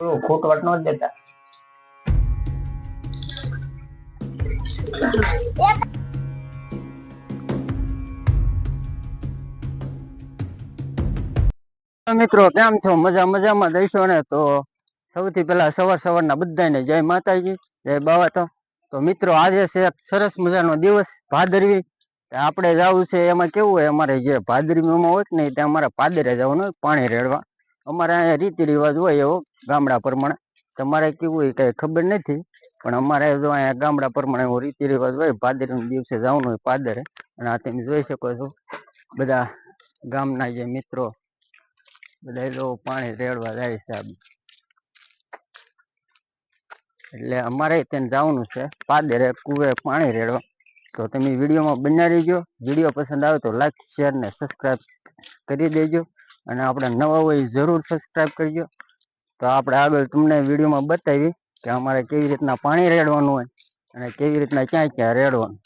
ખોટવટ ન દેતા. મિત્રો, કેમ છો? મજા મજામાં દઈશો ને? તો સૌથી પહેલા સવાર સવારના બધાને જય માતાજી, જય બાવા તો. તો મિત્રો, આજે છે એક સરસ મજાનો દિવસ, ભાદરવી. આપણે જવું છે, એમાં કેવું હોય, અમારે જે ભાદરવીમાં હોય ને ત્યાં અમારે પાદરે જવાનું હોય, પાણી રેડવા. અમારે અહીંયા રીતિ રિવાજ હોય એવો. ગામડા પ્રમાણે. તમારે કેવું હોય કઈ ખબર નથી, પણ અમારે જો અહીંયા ગામડા પ્રમાણે એવો રીતિ રિવાજ હોય ભાદરવીના દિવસે જવાનું હોય પાદરે, અને આ તમે જોઈ શકો છો, બધા ગામના જે મિત્રો બધા લોકો પાણી રેડવા જાય છે એટલે અમારે ત્યાં જવાનું છે, પાદરે કુવે પાણી રેડવા. તો તમે વિડીયોમાં બન્યા રહીજો, વીડિયો પસંદ આવે તો લાઈક, શેર ને સબસ્ક્રાઈબ કરી દેજો, અને આપણે નવા હોય જરૂર સબસ્ક્રાઈબ કરજો. તો આપણે આગળ તમને વિડીયોમાં બતાવી કે અમારે કેવી રીતના પાણી રેડવાનું હોય અને કેવી રીતના ક્યાં ક્યાં રેડવાનું.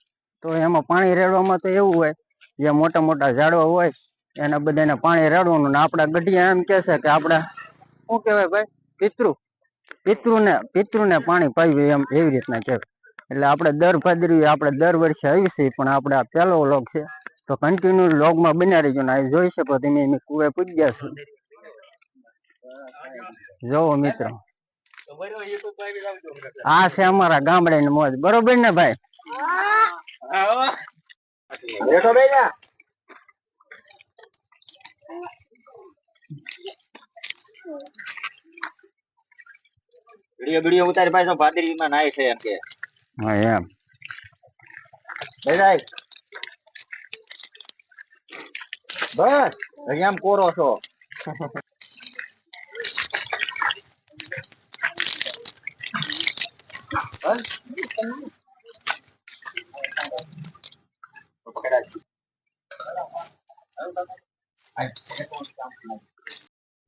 તો એમાં પાણી રેડવામાં તો એવું હોય, જે મોટા મોટા ઝાડવા હોય, એના બધાને પાણી રેડવાનું ને આપણા ગઢિયા એમ કે છે કે આપણા, શું કહેવાય ભાઈ? પિતૃ. પિતૃને પિતૃને પાણી પાવી એમ એવી રીતના કહેવાય એટલે આપણે દર ભાદરવી, આપણે દર વર્ષે આવી છીએ, પણ આપણે આ પહેલો લોગ છે. તો કન્ટિન્યુ લોગમાં બન્યા રહીજો ને જોઈ શકો તમે, એની કુવે પૂજ્યા છો. જોવો મિત્રો. આ છે અમારા ગામડાની મોજ. બરોબર ને ભાઈ? બેઠો બે વીડિયો વીડિયો ઉતારી પાછો ભાદરીમાં નાય છે એમ કે. હા એમ. બે જાય બસ હજી આમ કોરો છો.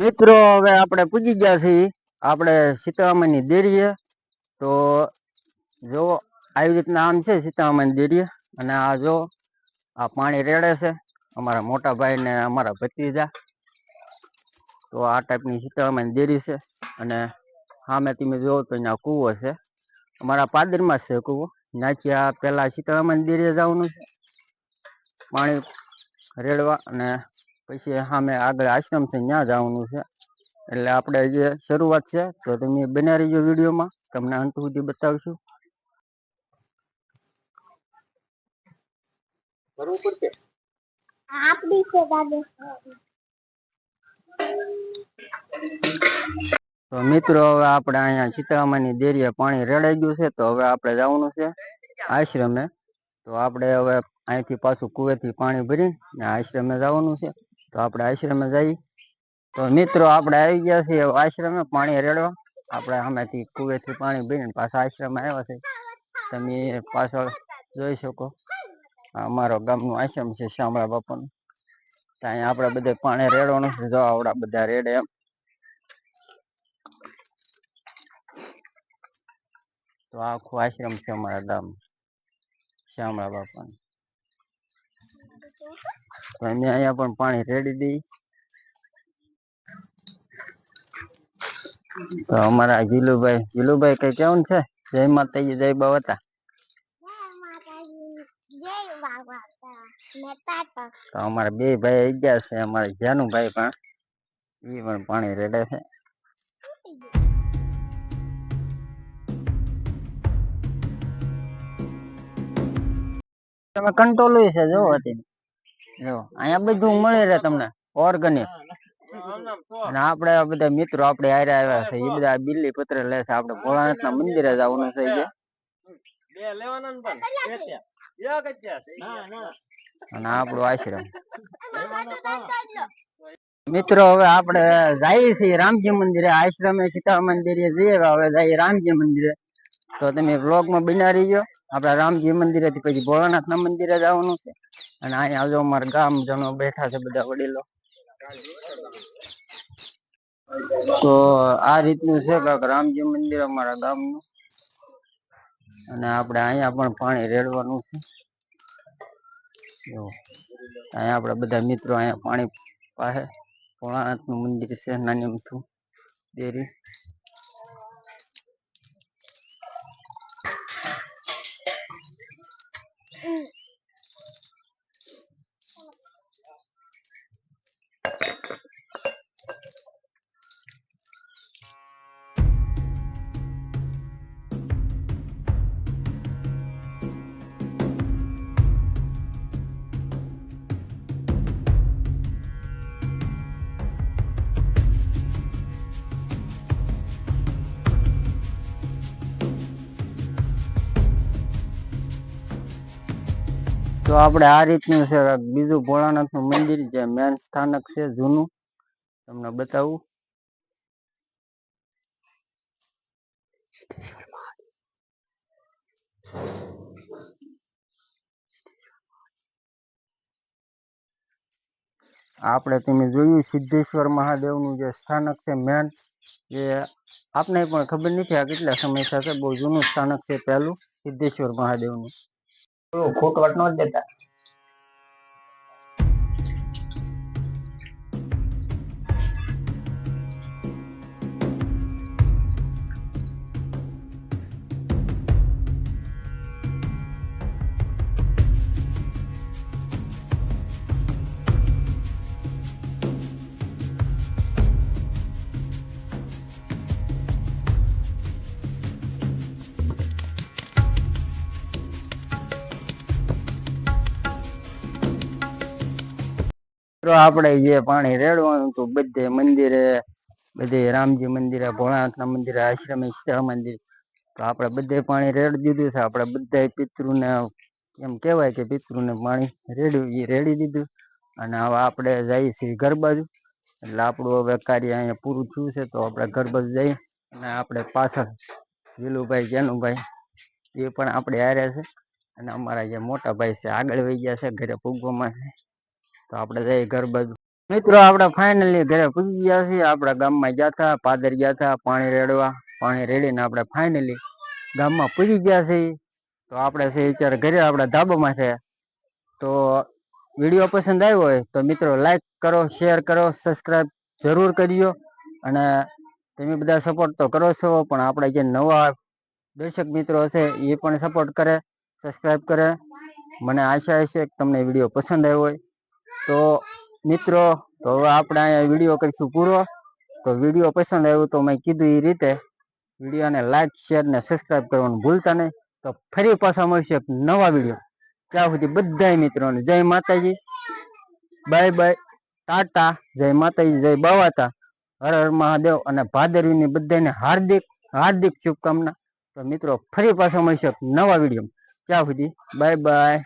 મિત્રો, હવે આપણે પૂજી ગયા છીએ. આપણે સીતારામની દેરીએ. તો જો આવી રીતના આમ છે સીતારામની દેરીએ. અને આ જો આ પાણી રેડે છે, અમારા મોટા ભાઈ ને અમારા ભત્રીજા. તો આ ટાઈપની સીતારામની દેરી છે. અને સામે તમે જોવો તો અહીંયા કૂવો છે. અમારા પાદરમાં છે કૂવો આ પેલા સીતારામની દેરીએ જવાનું છે. પાણી રેડવા અને પછી સામે આગળ આશ્રમ છે ત્યાં જવાનું છે. એટલે આપણે જે શરૂઆત છે તો તમે બન્યા રહીજો વિડીયોમાં. તમને અંત સુધી બતાવશું. કરવું પડશે છે દાદા. તો મિત્રો, હવે આપણે અહીંયા ચિત્રામાની દેરીએ પાણી રેડાઈ ગયું છે, તો હવે આપણે જવાનું છે આશ્રમે. તો આપણે હવે અહીંથી પાછું કુવેથી પાણી ભરીને ને આશ્રમે જવાનું છે. તો આપણે આશ્રમે જઈએ તો મિત્રો આપણે આવી ગયા છીએ આશ્રમે પાણી રેડવા. આપણે સામેથી કુવેથી પાણી ભરીને પાછા આશ્રમે આવ્યા છે તમે પાછળ જોઈ શકો અમારો ગામનું આશ્રમ છે શામળા બાપાનું. ત્યાં આપણે બધે પાણી રેડવાનું છે. જો આવડા બધા રેડે એમ. તો આ આખું આશ્રમ છે અમારા ગામ શામળા બાપાનું તો અમે અહીંયા પણ પાણી રેડી દઈ તો અમારા ગીલુભાઈ ગીલુભાઈ કઈ કેવું છે જય માતાજી જય બાવતા જય માતાજી જય બાબા ને તાતા તો અમારા બે ભાઈ આવી ગયા છે અમારા જાનુભાઈ પણ એ પણ પાણી રેડે છે તમે કંટ્રોલ છે, જો હતી જો, અહીંયા બધું મળી રહે તમને ઓર્ગેનિક અને આપણે બધા મિત્રો આપણે આયરા આવ્યા છે, એ બધા બિલ્લી પત્ર લે છે, આપણે ભોળાનાથ ના મંદિરે જવાનું છે અને આપણો આશ્રમ. મિત્રો, હવે આપણે જઈએ છીએ રામજી મંદિરે, આશ્રમે સીતા મંદિરે જઈએ હવે જઈએ રામજી મંદિરે. તો તમે vlog માં બન્યા રહીજો આપણે રામજી મંદિરે થી પછી ભોળાનાથ ના મંદિરે જવાનું છે. અને અહીંયા આવજો અમારા ગામ જનો બેઠા છે બધા વડીલો. તો આ રીતનું છે કાંક રામજી મંદિર અમારા ગામનું. અને આપણે અહીંયા પણ પાણી રેડવાનું છે. અહીંયા આપણા બધા મિત્રો અહીંયા પાણી પાસે ભોળાનાથનું મંદિર છે નાની અમથું દેરી તો આપણે આ રીતનું છે આ બીજું ભોળાનાથનું મંદિર જે મેન સ્થાનક છે જૂનું. તમને બતાવું. આપણે તમે જોયું સિદ્ધેશ્વર મહાદેવનું જે સ્થાનક છે મેન એ આપને પણ ખબર નથી આ કેટલા સમય થશે બહુ જૂનું સ્થાનક છે પહેલું સિદ્ધેશ્વર મહાદેવનું. ખોટવાટ ન દેતા મિત્રો, આપણે જે પાણી રેડવાનું હતું બધે મંદિરે, બધે રામજી મંદિરે, ભોળાનાથના મંદિરે, આશ્રમે સીતા મંદિર, તો આપણે બધે પાણી રેડી દીધું છે. આપણે બધા પિતૃને, એમ કહેવાય કે પિતૃને પાણી રેડ્યું એ રેડી દીધું. અને હવે આપણે જઈએ છીએ ઘર બાજુ. એટલે આપણું હવે કાર્ય અહીંયા પૂરું થયું છે, તો આપણે ઘર બાજુ જઈએ. અને આપણે પાછળ વિલુભાઈ જેનુભાઈ એ પણ આપણે હાર્યા છે. અને અમારા જે મોટા ભાઈ છે, આગળ વહી ગયા છે, ઘરે પૂગવામાં છે. તો આપણે જઈએ ઘર બાજુ. મિત્રો, આપણે ફાઇનલી ઘરે પૂજી ગયા છીએ. આપણા ગામમાં ગયા હતા, પાદર ગયા હતા, પાણી રેડવા. પાણી રેડીને આપણે ફાઇનલી ગામમાં પૂજી ગયા છીએ. તો આપણે છે અત્યારે ઘરે, આપણા ધાબામાં છે. તો વીડિયો પસંદ આવ્યો હોય તો મિત્રો લાઈક કરો શેર કરો સબસ્ક્રાઈબ જરૂર કરજો. અને તમે બધા સપોર્ટ તો કરો છો, પણ આપણે જે નવા દર્શક મિત્રો છે, એ પણ સપોર્ટ કરે સબસ્ક્રાઈબ કરે. મને આશા છે કે તમને વીડિયો પસંદ આવ્યો હોય. તો મિત્રો, તો હવે આપણે અહીંયા વીડિયો કરીશું પૂરો. તો વીડિયો પસંદ આવ્યો તો મેં કીધું એ રીતે વિડીયોને લાઇક શેર ને સબસ્ક્રાઈબ કરવાનું ભૂલતા નહીં. તો ફરી પાછા મળશે એક નવા વીડિયો ત્યાં સુધી બધા મિત્રોને જય માતાજી. બાય બાય ટાટા. જય માતાજી, જય બાવાતા હર હર મહાદેવ અને ભાદરવીની બધાને હાર્દિક હાર્દિક શુભકામના. તો મિત્રો, ફરી પાછા મળશે નવા વીડિયો ત્યાં સુધી બાય બાય